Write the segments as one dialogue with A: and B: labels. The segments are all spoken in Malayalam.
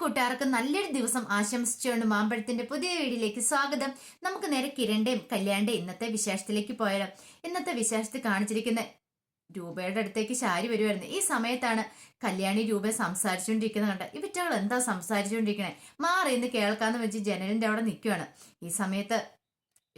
A: കൂട്ടുകാർക്ക് നല്ലൊരു ദിവസം ആശംസിച്ചുകൊണ്ട് മാമ്പഴത്തിന്റെ പുതിയ വീഡിയോയിലേക്ക് സ്വാഗതം. നമുക്ക് നേരെ കിരണ്ടയും കല്യാണ്ടയും ഇന്നത്തെ വിശേഷത്തിലേക്ക് പോയാലോ. ഇന്നത്തെ വിശേഷത്തിൽ കാണിച്ചിരിക്കുന്ന രൂപയുടെ അടുത്തേക്ക് ശാരി വരുമായിരുന്നു ഈ സമയത്താണ് കല്യാണി രൂപ സംസാരിച്ചുകൊണ്ടിരിക്കുന്നത് കണ്ട ഇവറ്റകൾ എന്താ സംസാരിച്ചുകൊണ്ടിരിക്കണേ? മാറി ഇന്ന് കേൾക്കാന്ന് വെച്ച് ജനലിന്റെ അവിടെ നിൽക്കുകയാണ് ഈ സമയത്ത്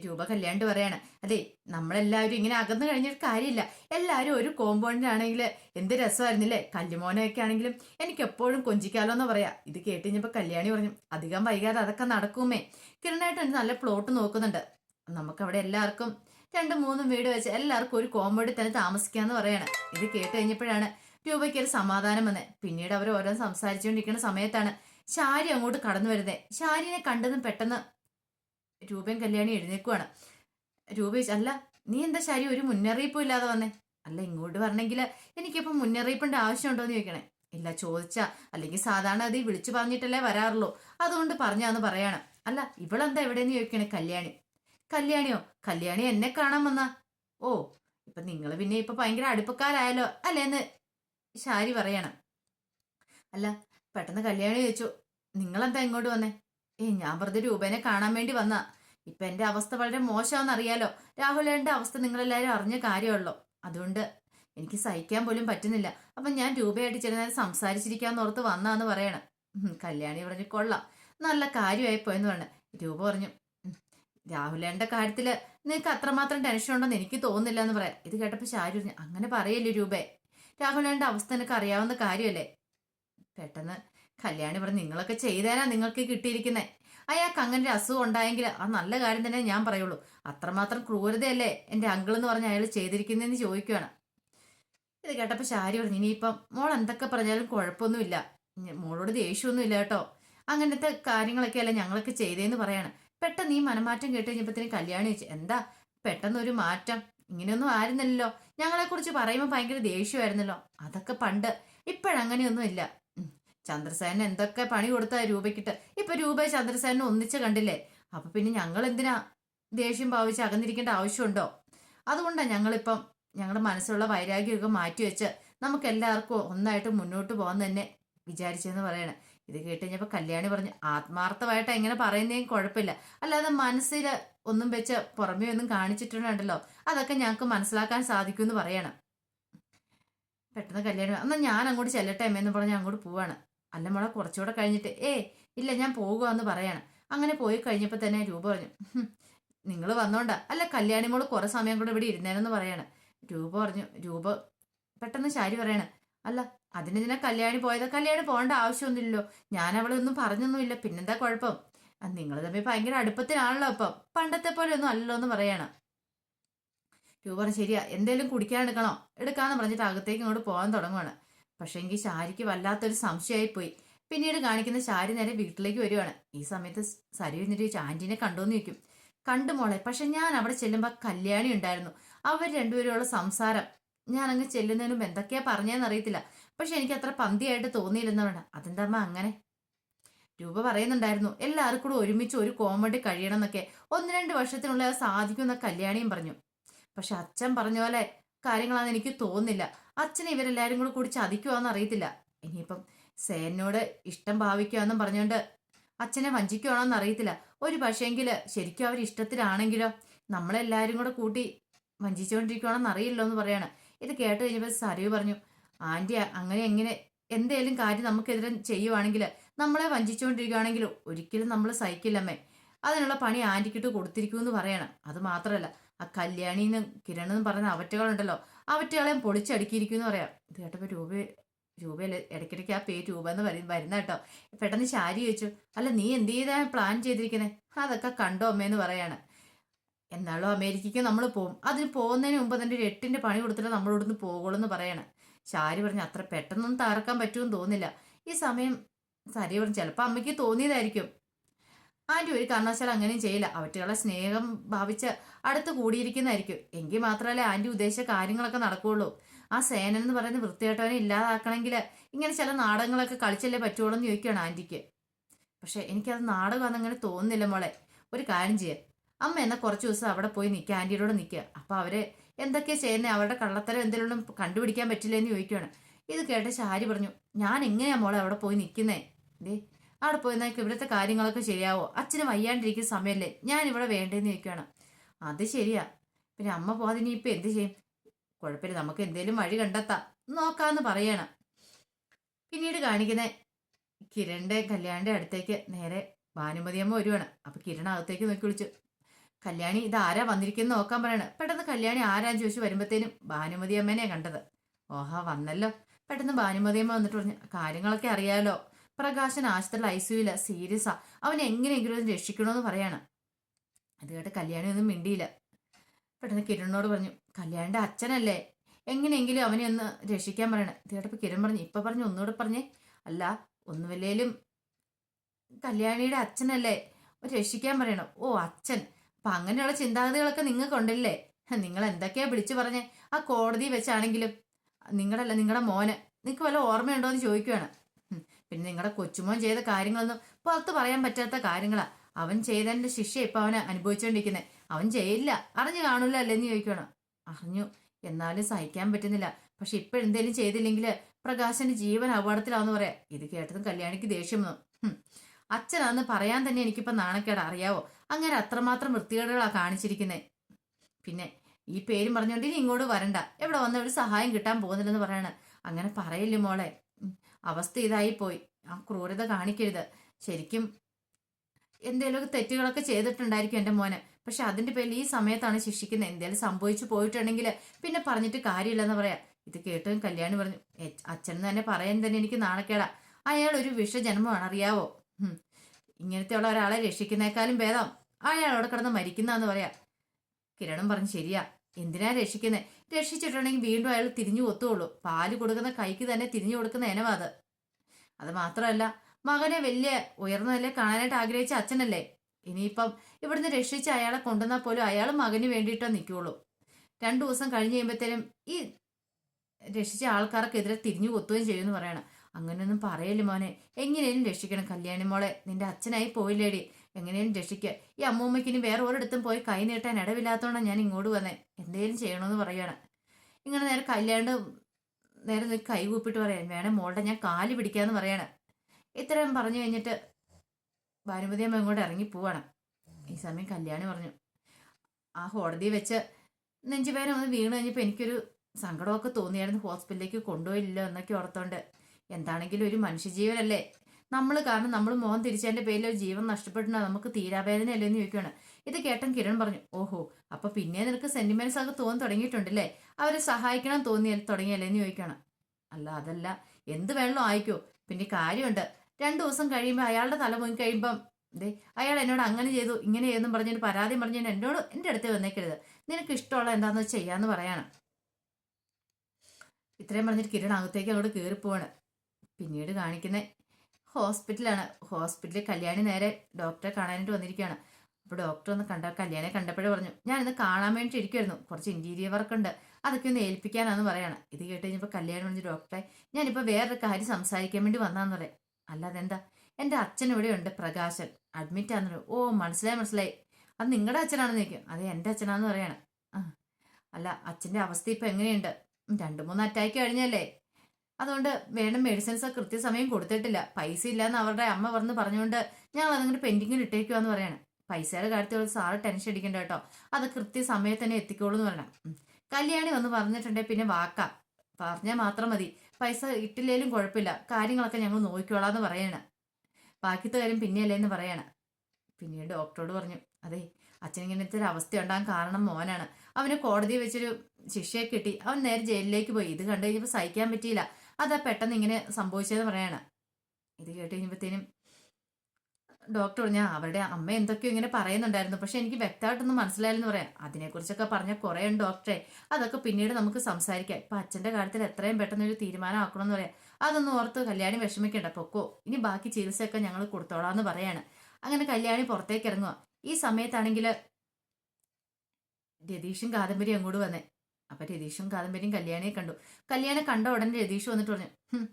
A: രൂപ കല്യാണ്ട് പറയാണ്. അതെ നമ്മളെല്ലാവരും ഇങ്ങനെ അകന്നു കഴിഞ്ഞൊരു കാര്യമില്ല. എല്ലാവരും ഒരു കോമ്പൗണ്ടിലാണെങ്കിൽ എന്ത് രസമായിരുന്നില്ലേ? കല്ലുമോനൊക്കെ ആണെങ്കിലും എനിക്ക് എപ്പോഴും കൊഞ്ചിക്കാലോ എന്ന് പറയാം. ഇത് കേട്ടുകഴിഞ്ഞപ്പോ കല്യാണി പറഞ്ഞു അധികം വൈകാതെ അതൊക്കെ നടക്കുമേ. കിരണായിട്ട് നല്ല പ്ലോട്ട് നോക്കുന്നുണ്ട്. നമുക്ക് അവിടെ എല്ലാവർക്കും രണ്ടും മൂന്നും വീട് വെച്ച് എല്ലാവർക്കും ഒരു കോമ്പൗണ്ടിൽ തന്നെ താമസിക്കാന്ന് പറയാണ്. ഇത് കേട്ട് കഴിഞ്ഞപ്പോഴാണ് രൂപയ്ക്ക് ഒരു സമാധാനം വന്നത് പിന്നീട് അവർ ഓരോ സംസാരിച്ചുകൊണ്ടിരിക്കുന്ന സമയത്താണ് ശാരി അങ്ങോട്ട് കടന്നു വരുന്നത് ശാരിനെ കണ്ടതും പെട്ടെന്ന് രൂപയും കല്യാണി എഴുന്നേക്കുവാണ്. രൂപ അല്ല നീ എന്താ ശരി ഒരു മുന്നറിയിപ്പും ഇല്ലാതെ വന്നേ? അല്ല ഇങ്ങോട്ട് വരണമെങ്കിൽ എനിക്കിപ്പം മുന്നറിയിപ്പിന്റെ ആവശ്യമുണ്ടോ എന്ന് ചോദിക്കണേ. ഇല്ല ചോദിച്ചാ അല്ലെങ്കിൽ സാധാരണ അത് വിളിച്ചു പറഞ്ഞിട്ടല്ലേ വരാറുള്ളൂ. അതുകൊണ്ട് പറഞ്ഞാന്ന് പറയാണ്. അല്ല ഇവളെന്താ എവിടെയെന്ന് ചോദിക്കണേ കല്യാണി? കല്യാണിയോ? കല്യാണി എന്നെ കാണാൻ വന്നാ. ഓ ഇപ്പൊ നിങ്ങൾ പിന്നെ ഇപ്പൊ ഭയങ്കര അടുപ്പക്കാരായാലോ അല്ലേന്ന്? ശാരി പറയണം. അല്ല പെട്ടെന്ന് കല്യാണി ചോദിച്ചു നിങ്ങളെന്താ ഇങ്ങോട്ട് വന്നേ? ഏയ് ഞാൻ വെറുതെ രൂപേനെ കാണാൻ വേണ്ടി വന്നാ. ഇപ്പൊ എന്റെ അവസ്ഥ വളരെ മോശമാണെന്ന് അറിയാലോ രാഹുലേന്റെ അവസ്ഥ നിങ്ങളെല്ലാരും അറിഞ്ഞ കാര്യമുള്ളൂ അതുകൊണ്ട് എനിക്ക് സഹിക്കാൻ പോലും പറ്റുന്നില്ല. അപ്പൊ ഞാൻ രൂപയായിട്ട് ചില നേരം സംസാരിച്ചിരിക്കാന്ന് ഓർത്ത് വന്നാന്ന് പറയണം. കല്യാണി പറഞ്ഞു കൊള്ളാം. നല്ല കാര്യമായി പോയെന്ന് പറഞ്ഞു. രൂപ പറഞ്ഞു "ഉം, രാഹുലേന്റെ കാര്യത്തിൽ നിനക്ക് അത്രമാത്രം ടെൻഷൻ ഉണ്ടെന്ന് എനിക്ക് തോന്നുന്നില്ല എന്ന് പറയാം. ഇത് കേട്ടപ്പോ ശാരി പറഞ്ഞു അങ്ങനെ പറയല്ലേ രൂപേ. രാഹുലേന്റെ അവസ്ഥ നിനക്ക് അറിയാവുന്ന കാര്യമല്ലേ? പെട്ടെന്ന് കല്യാണി പറഞ്ഞു നിങ്ങളൊക്കെ ചെയ്തേനാ നിങ്ങൾക്ക് കിട്ടിയിരിക്കുന്നേ. അയാൾക്ക് അങ്ങനെ ഒരു അസുഖം ഉണ്ടായെങ്കിൽ ആ നല്ല കാര്യം തന്നെ ഞാൻ പറയുള്ളൂ. അത്രമാത്രം ക്രൂരതയല്ലേ എന്റെ അങ്കിൾ എന്ന് പറഞ്ഞ് അയാൾ ചെയ്തിരിക്കുന്നതെന്ന് ചോദിക്കുകയാണ് ഇത് കേട്ടപ്പോൾ ശാരി പറഞ്ഞു ഇനിയിപ്പം മോൾ എന്തൊക്കെ പറഞ്ഞാലും കുഴപ്പമൊന്നുമില്ല. മോളോട് ദേഷ്യമൊന്നും ഇല്ല കേട്ടോ. അങ്ങനത്തെ കാര്യങ്ങളൊക്കെ അല്ല ഞങ്ങളൊക്കെ ചെയ്തേന്ന് പറയാണ്. പെട്ടെന്ന് ഈ മനമാറ്റം കേട്ട് കഴിഞ്ഞപ്പോഴത്തേനും കല്യാണി വെച്ചു എന്താ? പെട്ടെന്ന് ഒരു മാറ്റം? ഇങ്ങനെയൊന്നും ആയിരുന്നല്ലോ ഞങ്ങളെക്കുറിച്ച് പറയുമ്പോൾ ഭയങ്കര ദേഷ്യമായിരുന്നല്ലോ. അതൊക്കെ പണ്ട്. ഇപ്പോഴങ്ങനെയൊന്നും ഇല്ല ഉം. ചന്ദ്രസേനൻ എന്തൊക്കെ പണി കൊടുത്ത രൂപയ്ക്കിട്ട്? ഇപ്പൊ രൂപ ചന്ദ്രസേനൻ ഒന്നിച്ച് കണ്ടില്ലേ? അപ്പൊ പിന്നെ ഞങ്ങൾ എന്തിനാ ദേഷ്യം ഭാവിച്ച് അകന്നിരിക്കേണ്ട ആവശ്യമുണ്ടോ? അതുകൊണ്ടാണ് ഞങ്ങളിപ്പം ഞങ്ങളുടെ മനസ്സിലുള്ള വൈരാഗ്യമൊക്കെ മാറ്റിവെച്ച് നമുക്ക് എല്ലാവർക്കും ഒന്നായിട്ട് മുന്നോട്ട് പോകാൻ തന്നെ വിചാരിച്ചെന്ന് പറയണേ. ഇത് കേട്ട് കഴിഞ്ഞപ്പോൾ കല്യാണി പറഞ്ഞു ആത്മാർത്ഥമായിട്ട് എങ്ങനെ പറയുന്നതും കുഴപ്പമില്ല. അല്ലാതെ മനസ്സിൽ ഒന്നും വെച്ച് പുറമേ ഒന്നും കാണിച്ചിട്ടുണ്ടല്ലോ അതൊക്കെ ഞങ്ങൾക്ക് മനസ്സിലാക്കാൻ സാധിക്കുമെന്ന് പറയണം. പെട്ടെന്ന് കല്യാണി എന്നാൽ ഞാൻ അങ്ങോട്ട് ചെല്ലട്ടെ എന്ന് പറഞ്ഞ് അങ്ങോട്ട് പോവാണ്. അല്ല മോളെ കുറച്ചുകൂടെ കഴിഞ്ഞിട്ട് ഏ ഇല്ല ഞാൻ പോകുകയെന്ന് പറയാണ്. അങ്ങനെ പോയി കഴിഞ്ഞപ്പോൾ തന്നെ രൂപ പറഞ്ഞു നിങ്ങൾ വന്നോണ്ട. അല്ല കല്യാണി മോൾ കുറെ സമയം കൂടെ ഇവിടെ ഇരുന്നേനെന്ന് പറയാണ്. രൂപ പറഞ്ഞു രൂപ പെട്ടെന്ന് ശാരി പറയാണ്. അല്ല അതിനെതിനെ കല്യാണി പോയത്? കല്യാണി പോകേണ്ട ആവശ്യമൊന്നുമില്ലല്ലോ. ഞാൻ അവളെ ഒന്നും പറഞ്ഞൊന്നുമില്ല. പിന്നെന്താ കുഴപ്പം? നിങ്ങൾ തമ്മിൽ ഭയങ്കര അടുപ്പത്തിനാണല്ലോ അപ്പം. പണ്ടത്തെ പോലെ ഒന്നും അല്ലല്ലോ എന്ന് പറയാണ്. രൂപ പറഞ്ഞു ശരിയാ എന്തേലും കുടിക്കാൻ എടുക്കണോ. എടുക്കാന്ന് പറഞ്ഞിട്ട് അകത്തേക്ക് ഇങ്ങോട്ട് പോകാൻ തുടങ്ങുവാണ്. പക്ഷെ എങ്കിൽ ശാരിക്ക് വല്ലാത്തൊരു സംശയമായി പോയി പിന്നീട് കാണിക്കുന്ന ശാരി നേരെ വീട്ടിലേക്ക് വരുവാണ്. ഈ സമയത്ത് സരി എന്നിട്ട് ചോദിച്ചു ആന്റീനെ കണ്ടോന്ന് ചോദിക്കും. കണ്ടു മോളെ പക്ഷെ ഞാൻ അവിടെ ചെല്ലുമ്പോൾ കല്യാണി ഉണ്ടായിരുന്നു. അവർ രണ്ടുപേരുള്ള സംസാരം. ഞാൻ അങ്ങ് ചെല്ലുന്നതിന് മുമ്പ് എന്തൊക്കെയാ പറഞ്ഞതെന്ന് അറിയത്തില്ല. പക്ഷെ എനിക്ക് അത്ര പന്തിയായിട്ട് തോന്നിയില്ലെന്നാണ് അതെന്താ അങ്ങനെ? രൂപ പറയുന്നുണ്ടായിരുന്നു. എല്ലാവർക്കും കൂടെ ഒരുമിച്ച് ഒരു കോമഡി കഴിയണം എന്നൊക്കെ ഒന്ന് രണ്ട് വർഷത്തിനുള്ളിൽ സാധിക്കുമെന്ന കല്യാണിയും പറഞ്ഞു. പക്ഷെ അച്ഛൻ പറഞ്ഞ പോലെ കാര്യങ്ങളാണെന്ന് എനിക്ക് തോന്നുന്നില്ല. അച്ഛനെ ഇവരെല്ലാരും കൂടെ കൂടി ചതിക്കുവാന്ന് അറിയത്തില്ല. ഇനിയിപ്പം സേനോട് ഇഷ്ടം ഭാവിക്കുവാന്നും പറഞ്ഞുകൊണ്ട് അച്ഛനെ വഞ്ചിക്കുവാണോന്ന് അറിയത്തില്ല. ഒരു പക്ഷേങ്കിൽ ശരിക്കും അവർ ഇഷ്ടത്തിലാണെങ്കിലോ നമ്മളെല്ലാരും കൂടെ കൂട്ടി വഞ്ചിച്ചുകൊണ്ടിരിക്കുവാണെന്ന് അറിയില്ലോ എന്ന് പറയാണ്. ഇത് കേട്ട് കഴിഞ്ഞപ്പോൾ സരയു പറഞ്ഞു ആന്റി അങ്ങനെ എങ്ങനെ? എന്തേലും കാര്യം നമുക്കെതിരെ ചെയ്യുവാണെങ്കിൽ നമ്മളെ വഞ്ചിച്ചുകൊണ്ടിരിക്കുകയാണെങ്കിൽ ഒരിക്കലും നമ്മൾ സഹിക്കില്ലമ്മേ. അതിനുള്ള പണി ആന്റിക്കിട്ട് കൊടുത്തിരിക്കുമെന്ന് പറയണം. അത് മാത്രമല്ല ആ കല്യാണിന്ന് കിരണെന്ന് പറയുന്ന അവറ്റകളുണ്ടല്ലോ അവറ്റകളെയും പൊളിച്ചടുക്കിയിരിക്കുന്നു പറയാം. ഇത് കേട്ടപ്പോൾ രൂപ രൂപയല്ലേ ഇടയ്ക്കിടയ്ക്ക് ആ പേര് രൂപ എന്ന് പറയും വരുന്ന കേട്ടോ. പെട്ടെന്ന് ശാരി ചോദിച്ചു അല്ല നീ എന്ത് ചെയ്താ പ്ലാൻ ചെയ്തിരിക്കുന്നത് അതൊക്കെ കണ്ടോ അമ്മയെന്ന് പറയാണ്. എന്നാലും അമേരിക്കയ്ക്ക് നമ്മൾ പോകും അതിന് പോകുന്നതിന് മുമ്പ് തന്നെ ഒരു എട്ടിന്റെ പണി കൊടുത്തിട്ട് നമ്മളോടൊന്ന് പോകുള്ളൂ എന്ന് പറയാണ്. ശാരി പറഞ്ഞു അത്ര പെട്ടെന്നൊന്നും തകർക്കാൻ പറ്റുമെന്ന് തോന്നില്ല ഈ സമയം സാരി പറഞ്ഞു ചിലപ്പോൾ അമ്മയ്ക്ക് തോന്നിയതായിരിക്കും. ആന്റി ഒരു കാരണവശാൽ അങ്ങനെയും ചെയ്യില്ല. അവറ്റുകളെ സ്നേഹം ഭാവിച്ച് അടുത്ത് കൂടിയിരിക്കുന്നതായിരിക്കും. എങ്കിൽ മാത്രമല്ലേ ആന്റി ഉദ്ദേശിച്ച കാര്യങ്ങളൊക്കെ നടക്കുകയുള്ളൂ ആ സേനൻ എന്ന് പറയുന്ന വൃത്തികെട്ടവനെ ഇല്ലാതാക്കണമെങ്കിൽ ഇങ്ങനെ ചില നാടകങ്ങളൊക്കെ കളിച്ചല്ലേ പറ്റുള്ളൂ എന്ന് ചോദിക്കുകയാണ് ആന്റിക്ക് പക്ഷെ എനിക്കത് നാടകമാണെന്ന് അങ്ങനെ തോന്നുന്നില്ല മോളെ. ഒരു കാര്യം ചെയ്യാം. അമ്മ എന്നാൽ കുറച്ച് ദിവസം അവിടെ പോയി നിൽക്കുക ആന്റിയോട് നിൽക്കുക അപ്പോൾ അവരെ എന്തൊക്കെയാ ചെയ്യുന്നത് അവരുടെ കള്ളത്തരം എന്തെങ്കിലും കണ്ടുപിടിക്കാൻ പറ്റില്ല എന്ന് ചോദിക്കുകയാണ്. ഇത് കേട്ട ശാരി പറഞ്ഞു ഞാൻ എങ്ങനെയാ മോളെ അവിടെ പോയി നിൽക്കുന്നേ? ദേ അവിടെ പോയി നോക്കി ഇവിടുത്തെ കാര്യങ്ങളൊക്കെ ശരിയാവോ? അച്ഛന് വയ്യാണ്ടിരിക്കുന്ന സമയമല്ലേ ഞാൻ ഇവിടെ വേണ്ടെന്ന് ചോദിക്കുകയാണ് അത് ശരിയാ. പിന്നെ അമ്മ പോകാതെ ഇനി ഇപ്പൊ എന്ത് ചെയ്യും? കുഴപ്പമില്ല നമുക്ക് എന്തേലും വഴി കണ്ടെത്താം. നോക്കാന്ന് പറയണം. പിന്നീട് കാണിക്കുന്ന കിരണിന്റെ കല്യാണിന്റെ അടുത്തേക്ക് നേരെ ഭാനുമതിയമ്മ വരുവാണ്. അപ്പൊ കിരൺ അകത്തേക്ക് നോക്കി വിളിച്ചു. കല്യാണി ഇത് ആരാ വന്നിരിക്കുന്നത് നോക്കാൻ പറയാണ്. പെട്ടെന്ന് കല്യാണി ആരാന്ന് ചോദിച്ചു വരുമ്പത്തേനും ഭാനുമതി അമ്മേനെ കണ്ടത്. ഓഹാ വന്നല്ലോ. പെട്ടെന്ന് ഭാനുമതിയമ്മ വന്നിട്ട് പറഞ്ഞു കാര്യങ്ങളൊക്കെ അറിയാലോ. പ്രകാശൻ ആശുപത്രിയിൽ ഐ സിയുല സീരിയസാ. അവൻ എങ്ങനെയെങ്കിലും രക്ഷിക്കണമെന്ന് പറയാണ്. അത് കേട്ട് കല്യാണി ഒന്നും മിണ്ടിയില്ല. പെട്ടെന്ന് കിരണിനോട് പറഞ്ഞു കല്യാണിന്റെ അച്ഛനല്ലേ? എങ്ങനെയെങ്കിലും അവനെ ഒന്ന് രക്ഷിക്കാൻ പറയണം. ഇത് കേട്ടപ്പോൾ കിരൺ പറഞ്ഞു ഇപ്പൊ പറഞ്ഞു ഒന്നുകൂടെ പറഞ്ഞേ. അല്ല ഒന്നുമില്ലേലും കല്യാണിയുടെ അച്ഛനല്ലേ? രക്ഷിക്കാൻ പറയണം. ഓ അച്ഛൻ. അപ്പൊ അങ്ങനെയുള്ള ചിന്താഗതികളൊക്കെ നിങ്ങൾക്കുണ്ടല്ലേ നിങ്ങൾ എന്തൊക്കെയാ വിളിച്ചു പറഞ്ഞേ? ആ കോടതി വെച്ചാണെങ്കിലും നിങ്ങളല്ല നിങ്ങളുടെ മോനെ. നിങ്ങൾക്ക് വല്ല ഓർമ്മയുണ്ടോ എന്ന് ചോദിക്കുകയാണ്. പിന്നെ നിങ്ങളുടെ കൊച്ചുമോൻ ചെയ്ത കാര്യങ്ങളൊന്നും പുറത്ത് പറയാൻ പറ്റാത്ത കാര്യങ്ങളാ. അവൻ ചെയ്തതിന്റെ ശിക്ഷ ഇപ്പൊ അവന് അനുഭവിച്ചുകൊണ്ടിരിക്കുന്നത് അവൻ ചെയ്യില്ല. അറിഞ്ഞു കാണൂല അല്ലെന്ന് ചോദിക്കണം അറിഞ്ഞു. എന്നാലും സഹിക്കാൻ പറ്റുന്നില്ല. പക്ഷെ ഇപ്പൊ എന്തേലും ചെയ്തില്ലെങ്കിൽ പ്രകാശന്റെ ജീവൻ അപകടത്തിലാന്ന് പറയാ. ഇത് കേട്ടതും കല്യാണിക്ക് ദേഷ്യം വന്നു. അച്ഛനാന്ന് പറയാൻ തന്നെ എനിക്കിപ്പോ നാണക്കേട. അറിയാവോ? അങ്ങനെ അത്രമാത്രം വൃത്തികേടുകളാ കാണിച്ചിരിക്കുന്നേ. പിന്നെ ഈ പേരും പറഞ്ഞുകൊണ്ട് ഇനി ഇങ്ങോട്ട് വരണ്ട. എവിടെ വന്ന ഒരു സഹായം കിട്ടാൻ പോകുന്നില്ലെന്ന് പറയണ. അങ്ങനെ പറയില്ലേ മോളെ. അവസ്ഥ ഇതായി പോയി ആ ക്രൂരത കാണിക്കരുത്. ശരിക്കും എന്തെങ്കിലുമൊക്കെ തെറ്റുകളൊക്കെ ചെയ്തിട്ടുണ്ടായിരിക്കും എന്റെ മോനെ. പക്ഷെ അതിന്റെ പേരിൽ ഈ സമയത്താണ് ശിക്ഷിക്കുന്നത് എന്തെങ്കിലും സംഭവിച്ചു പോയിട്ടുണ്ടെങ്കിൽ പിന്നെ പറഞ്ഞിട്ട് കാര്യമില്ലെന്ന് പറയാം. ഇത് കേട്ടും കല്യാണി പറഞ്ഞു അച്ഛൻ തന്നെ പറയാൻ തന്നെ എനിക്ക് നാണക്കേടാ. അയാൾ ഒരു വിഷജന്മമാണ് അറിയാവോ. ഇങ്ങനത്തെ ഉള്ള ഒരാളെ രക്ഷിക്കുന്നേക്കാളും ഭേദം. അയാൾ അവിടെ കിടന്ന് മരിക്കുന്നതെന്ന് പറയാം. കിരണം പറഞ്ഞു ശരിയാ. എന്തിനാ രക്ഷിക്കുന്നത് രക്ഷിച്ചിട്ടുണ്ടെങ്കിൽ വീണ്ടും അയാൾ തിരിഞ്ഞു കൊത്തുള്ളൂ പാൽ കൊടുക്കുന്ന കൈക്ക് തന്നെ തിരിഞ്ഞു കൊടുക്കുന്ന ഇനവാ അത്. അത് മാത്രമല്ല മകനെ വലിയ ഉയർന്നതല്ലേ കാണാനായിട്ട് ആഗ്രഹിച്ച അച്ഛനല്ലേ? ഇനിയിപ്പം ഇവിടുന്ന് രക്ഷിച്ച് അയാളെ കൊണ്ടുവന്നാൽ പോലും അയാൾ മകന് വേണ്ടിയിട്ടോ നിൽക്കുള്ളൂ. രണ്ടു ദിവസം കഴിഞ്ഞ് കഴിയുമ്പോഴത്തേനും ഈ രക്ഷിച്ച ആൾക്കാർക്കെതിരെ തിരിഞ്ഞു കൊത്തുകയും ചെയ്യുമെന്ന് പറയണം. അങ്ങനെയൊന്നും പറയല്ലേ മോനെ. എങ്ങനെയും രക്ഷിക്കണം കല്യാണി മോളെ. നിന്റെ അച്ഛനായി പോയില്ലേടി. എങ്ങനെയും രക്ഷിക്കുക ഈ അമ്മൂമ്മയ്ക്ക് ഇനി വേറെ ഒരിടത്തും പോയി കൈ നീട്ടാൻ ഇടവില്ലാത്തതുകൊണ്ടാണ് ഞാൻ ഇങ്ങോട്ട് വന്നേ. എന്തേലും ചെയ്യണമെന്ന് പറയാണ് ഇങ്ങനെ നേരെ കല്യാണ്ട് നേരെ നീ കൈ കൂപ്പിട്ട് പറയാൻ വേണേ മോളുടെ ഞാൻ കാൽ പിടിക്കാന്ന് പറയാണ്. ഇത്രയും പറഞ്ഞു കഴിഞ്ഞിട്ട് ഭാനുമതി അമ്മ ഇങ്ങോട്ട് ഇറങ്ങി പോവാണ്. ഈ സമയം കല്യാണി പറഞ്ഞു. ആ കോടതി വെച്ച് നെഞ്ചുപേരം ഒന്ന് വീണ് കഴിഞ്ഞപ്പോൾ എനിക്കൊരു സങ്കടമൊക്കെ തോന്നിയായിരുന്നു. ഹോസ്പിറ്റലിലേക്ക് കൊണ്ടുപോയില്ലല്ലോ എന്നൊക്കെ ഓർത്തോണ്ട്. എന്താണെങ്കിലും ഒരു മനുഷ്യജീവനല്ലേ? നമ്മൾ കാരണം നമ്മൾ മോഹൻ തിരിച്ചതിന്റെ പേരിൽ ഒരു ജീവൻ നഷ്ടപ്പെട്ടുണ്ടോ നമുക്ക് തീരാവേദന അല്ലേ എന്ന് ചോദിക്കുകയാണ് ഇത് കേട്ടൻ കിരൺ പറഞ്ഞു ഓഹോ അപ്പൊ പിന്നെ നിനക്ക് സെന്റിമെന്റ്സ് ഒക്കെ തോന്നി തുടങ്ങിയിട്ടുണ്ടല്ലേ? അവരെ സഹായിക്കണം തോന്നിയ തുടങ്ങിയല്ലേ എന്ന് ചോദിക്കുകയാണ് അല്ല അതല്ല. എന്ത് വേണമോ ആയിക്കോ. പിന്നെ കാര്യമുണ്ട്. രണ്ടു ദിവസം കഴിയുമ്പോൾ അയാളുടെ തല പോയി കഴിയുമ്പം ദേ അയാൾ എന്നോട് അങ്ങനെ ചെയ്തു ഇങ്ങനെ ചെയ്തെന്നും പറഞ്ഞിട്ട് പരാതി പറഞ്ഞു എന്നോട് എന്റെ അടുത്ത് വന്നേക്കരുത്. നിനക്ക് ഇഷ്ടമുള്ള എന്താണെന്ന് വെച്ചാൽ ചെയ്യാന്ന് പറയാണ്. ഇത്രയും പറഞ്ഞിട്ട് കിരൺ അകത്തേക്ക് അങ്ങോട്ട് കയറിപ്പോവാണ് പിന്നീട് കാണിക്കുന്ന ഹോസ്പിറ്റലാണ്. ഹോസ്പിറ്റലിൽ കല്യാണി നേരെ ഡോക്ടറെ കാണാനായിട്ട് വന്നിരിക്കുകയാണ്. അപ്പോൾ ഡോക്ടർ ഒന്ന് കണ്ട കല്യാണെ കണ്ടപ്പോഴേ പറഞ്ഞു ഞാൻ ഇന്ന് കാണാൻ വേണ്ടി ഇരിക്കുമായിരുന്നു കുറച്ച് ഇന്റീരിയർ വർക്ക് ഉണ്ട്. അതൊക്കെ ഒന്ന് ഏൽപ്പിക്കാനാന്ന് പറയാണ്. ഇത് കേട്ട് കഴിഞ്ഞപ്പോൾ കല്യാണം പറഞ്ഞു ഡോക്ടറെ ഞാനിപ്പോൾ വേറൊരു കാര്യം സംസാരിക്കാൻ വേണ്ടി വന്നാന്ന് പറയാം. അല്ലാതെ എന്താ? എന്റെ അച്ഛൻ ഇവിടെയുണ്ട് പ്രകാശൻ. അഡ്മിറ്റ് ആണെന്ന് ഓ മനസ്സിലായി മനസ്സിലായി. അത് നിങ്ങളുടെ അച്ഛനാണെന്ന് ചോദിക്കും. അതെ എന്റെ അച്ഛനാന്ന് പറയാണ്. അല്ല അച്ഛന്റെ അവസ്ഥ ഇപ്പം എങ്ങനെയുണ്ട്? രണ്ട് മൂന്ന് അറ്റാക്ക് കഴിഞ്ഞല്ലേ? അതുകൊണ്ട് വേണം മെഡിസിൻസ് കൃത്യസമയം കൊടുത്തിട്ടില്ല. പൈസ ഇല്ലാന്ന് അവരുടെ അമ്മ പറഞ്ഞ് പറഞ്ഞുകൊണ്ട് ഞങ്ങൾ അതങ്ങനെ പെൻഡിങ്ങിൽ ഇട്ടേക്കുവാന്ന് പറയാണ്. പൈസയുടെ കാര്യത്തിൽ സാറ് ടെൻഷൻ അടിക്കണ്ട കേട്ടോ. അത് കൃത്യസമയത്ത് തന്നെ എത്തിക്കോളൂ എന്ന് പറയണം. കല്യാണി വന്ന് പറഞ്ഞിട്ടുണ്ടെങ്കിൽ പിന്നെ വാക്ക. പറഞ്ഞാൽ മാത്രം മതി. പൈസ ഇട്ടില്ലേലും കുഴപ്പമില്ല. കാര്യങ്ങളൊക്കെ ഞങ്ങൾ നോക്കിക്കോളാന്ന് പറയാണ്. ബാക്കിത്തെ കാര്യം പിന്നെയല്ലേ എന്ന് പറയാണ്. പിന്നീട് ഡോക്ടറോട് പറഞ്ഞു അതെ അച്ഛൻ ഇങ്ങനത്തെ ഒരു അവസ്ഥ ഉണ്ടാകാൻ കാരണം മോനാണ്. അവന് കോടതി വെച്ചൊരു ശിക്ഷയെ കിട്ടി. അവൻ നേരെ ജയിലിലേക്ക് പോയി. ഇത് കണ്ടു കഴിഞ്ഞപ്പോൾ സഹിക്കാൻ പറ്റിയില്ല. അതാ പെട്ടെന്ന് ഇങ്ങനെ സംഭവിച്ചതെന്ന് പറയാണ്. ഇത് കേട്ട് കഴിഞ്ഞപ്പോഴത്തേനും ഡോക്ടർ ഞാൻ അവരുടെ അമ്മ എന്തൊക്കെയോ ഇങ്ങനെ പറയുന്നുണ്ടായിരുന്നു. പക്ഷെ എനിക്ക് വ്യക്തമായിട്ടൊന്നും മനസ്സിലായില്ലെന്ന് പറയാം. അതിനെക്കുറിച്ചൊക്കെ പറഞ്ഞ കുറേ ഉണ്ട് ഡോക്ടറെ അതൊക്കെ പിന്നീട് നമുക്ക് സംസാരിക്കാം. ഇപ്പം അച്ഛന്റെ കാര്യത്തിൽ എത്രയും പെട്ടെന്ന് ഒരു തീരുമാനം ആക്കണമെന്ന് പറയാം. അതൊന്നും ഓർത്ത് കല്യാണി വിഷമിക്കേണ്ട. പൊക്കോ. ഇനി ബാക്കി ചികിത്സയൊക്കെ ഞങ്ങൾ കൊടുത്തോളാന്ന് പറയാണ്. അങ്ങനെ കല്യാണി പുറത്തേക്ക് ഇറങ്ങുക ഈ സമയത്താണെങ്കിൽ രതീഷും കാദംബരി അങ്ങോട്ട് വന്നേ. അപ്പൊ രതീഷും കാദംബരിയും കല്യാണിയെ കണ്ടു. കല്യാണെ കണ്ട ഉടനെ രതീഷ് വന്നിട്ട് പറഞ്ഞു "ഹും,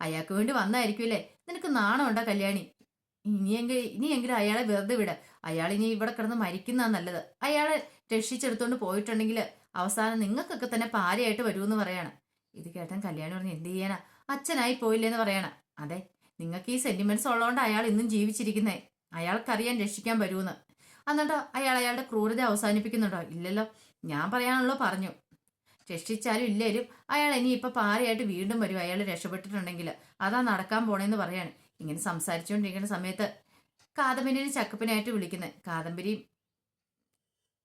A: അയാൾക്ക് വേണ്ടി വന്നായിരിക്കുമല്ലേ നിനക്ക് നാണമുണ്ടോ കല്യാണി? ഇനിയെങ്കിൽ ഇനിയെങ്കിലും അയാളെ വെറുതെ വിട. അയാൾ ഇനി ഇവിടെ കിടന്ന് മരിക്കുന്നതാ നല്ലത്. അയാളെ രക്ഷിച്ചെടുത്തോണ്ട് പോയിട്ടുണ്ടെങ്കിൽ അവസാനം നിങ്ങൾക്കൊക്കെ തന്നെ പാരയായിട്ട് വരുമെന്ന് പറയാണ്. ഇത് കേട്ടാൻ കല്യാണി പറഞ്ഞു എന്ത് ചെയ്യാനാ? അച്ഛനായി പോയില്ലേന്ന് പറയണ. അതെ നിങ്ങൾക്ക് ഈ സെന്റിമെന്റ്സ് ഉള്ളതുകൊണ്ട് അയാൾ ഇന്നും ജീവിച്ചിരിക്കുന്നേ. അയാൾക്കറിയാൻ രക്ഷിക്കാൻ വരുമെന്ന്. എന്നിട്ടോ അയാൾ അയാളുടെ ക്രൂരത അവസാനിപ്പിക്കുന്നുണ്ടോ? ഇല്ലല്ലോ. ഞാൻ പറയാനുള്ളോ പറഞ്ഞു. രക്ഷിച്ചാലും ഇല്ലേലും അയാൾ ഇനി ഇപ്പൊ പാരയായിട്ട് വീണ്ടും വരും. അയാൾ രക്ഷപ്പെട്ടിട്ടുണ്ടെങ്കിൽ അതാ നടക്കാൻ പോണേന്ന് പറയാണ്. ഇങ്ങനെ സംസാരിച്ചുകൊണ്ടിരിക്കുന്ന സമയത്ത് കാദംബരിനെ ചക്കപ്പനായിട്ട് വിളിക്കുന്നത് കാദംബരിയും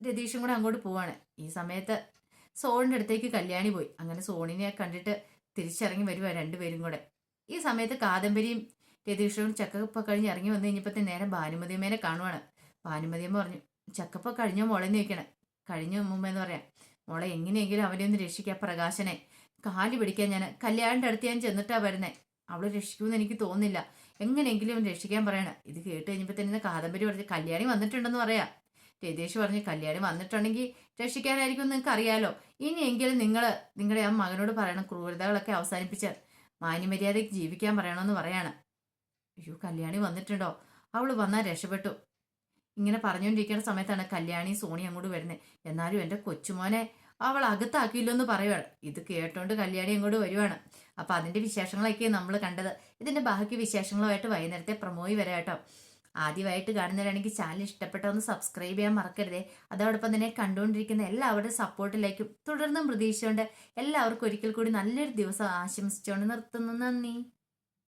A: രതീഷും കൂടെ അങ്ങോട്ട് പോവാണ്. ഈ സമയത്ത് സോണിന്റെ അടുത്തേക്ക് കല്യാണി പോയി. അങ്ങനെ സോണിനെ കണ്ടിട്ട് തിരിച്ചിറങ്ങി വരുവാ രണ്ടുപേരും കൂടെ. ഈ സമയത്ത് കാദംബരിയും രതീഷും ചക്കപ്പ കഴിഞ്ഞ് ഇറങ്ങി വന്നു കഴിഞ്ഞപ്പത്തെ നേരെ ഭാനുമതിയമ്മേനെ കാണുവാണ്. ഭാനുമതിയമ്മ പറഞ്ഞു ചക്കപ്പ കഴിഞ്ഞോ മോളെ വെക്കണേ കഴിഞ്ഞു മുമ്പെന്ന് പറയാം. മോളെ എങ്ങനെയെങ്കിലും അവനെ ഒന്ന് രക്ഷിക്കാ പ്രകാശനെ. കാലി പിടിക്കാൻ ഞാൻ കല്യാണിന്റെ അടുത്ത് ഞാൻ ചെന്നിട്ടാ വരുന്നേ. അവൾ രക്ഷിക്കുമെന്ന് എനിക്ക് തോന്നുന്നില്ല. എങ്ങനെയെങ്കിലും രക്ഷിക്കാൻ പറയണം. ഇത് കേട്ട് കഴിഞ്ഞപ്പോൾ തന്നെ കാദംബരി പറഞ്ഞ് കല്യാണി വന്നിട്ടുണ്ടെന്ന് പറയാ. രതീഷ് പറഞ്ഞ് കല്യാണി വന്നിട്ടുണ്ടെങ്കിൽ രക്ഷിക്കാനായിരിക്കും നിങ്ങൾക്ക് അറിയാലോ ഇനിയെങ്കിലും നിങ്ങൾ നിങ്ങളുടെ ആ മകനോട് പറയണം ക്രൂരതകളൊക്കെ അവസാനിപ്പിച്ച് മാന്യമര്യാദയ്ക്ക് ജീവിക്കാൻ പറയണമെന്ന് പറയാണ്. അയ്യോ കല്യാണി വന്നിട്ടുണ്ടോ? അവൾ വന്നാൽ രക്ഷപ്പെട്ടു. ഇങ്ങനെ പറഞ്ഞുകൊണ്ടിരിക്കുന്ന സമയത്താണ് കല്യാണി സോണി അങ്ങോട്ട് വരുന്നത് എന്നാലും എന്റെ കൊച്ചുമോനെ അവൾ അകത്താക്കിയില്ലെന്ന് പറയുവാണ്. ഇത് കേട്ടോണ്ട് കല്യാണി അങ്ങോട്ട് വരുവാണ്. അപ്പൊ അതിന്റെ വിശേഷങ്ങളൊക്കെ നമ്മൾ കണ്ടത്. ഇതിന്റെ ബാക്കി വിശേഷങ്ങളുമായിട്ട് വൈകുന്നേരത്തെ പ്രമോയി വരാം കേട്ടോ. ആദ്യമായിട്ട് കാണുന്നവരാണെങ്കിൽ ചാനൽ ഇഷ്ടപ്പെട്ട ഒന്ന് സബ്സ്ക്രൈബ് ചെയ്യാൻ മറക്കരുതേ. അതോടൊപ്പം തന്നെ കണ്ടുകൊണ്ടിരിക്കുന്ന എല്ലാവരുടെ സപ്പോർട്ടിലേക്കും തുടർന്നും പ്രതീക്ഷിച്ചുകൊണ്ട് എല്ലാവർക്കും ഒരിക്കൽ കൂടി നല്ലൊരു ദിവസം ആശംസിച്ചുകൊണ്ട് നിർത്തുന്നു. നന്ദി.